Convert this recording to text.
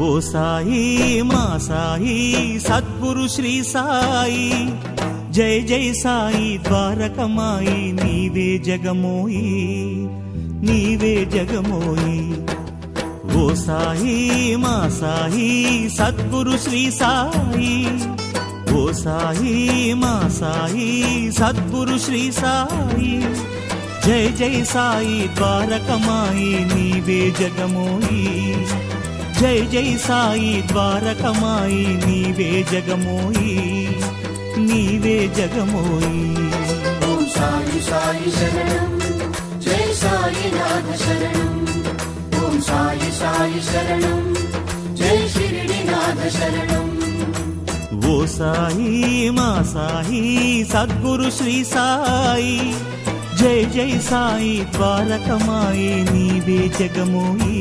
ఓ సాయి మా సాయి సద్గురు శ్రీ సాయి. జై జై సాయి ద్వారకమాయి నీవే జగమోయి నీవే జగమోయి. ఓ సాయి మా సాయి సద్గురు శ్రీ సాయి. ఓ సాయి మా సాయి సద్గురు శ్రీ సాయి. జై జై సాయి ద్వారకమాయి నీవే జగమోయి. జై జై సాయి ద్వారకమాయి నీవే జగమోయి నీవే జగమోయి. సాయి సాయి శరణం జై సాయినాథ శరణం. ఓం సాయి సాయి శరణం జై షిరిడినాథ శరణం. ఓ సాయి మా సాయి సద్గురు శ్రీ సాయి జై జై సాయి ద్వారకమాయి నీవే జగమోయి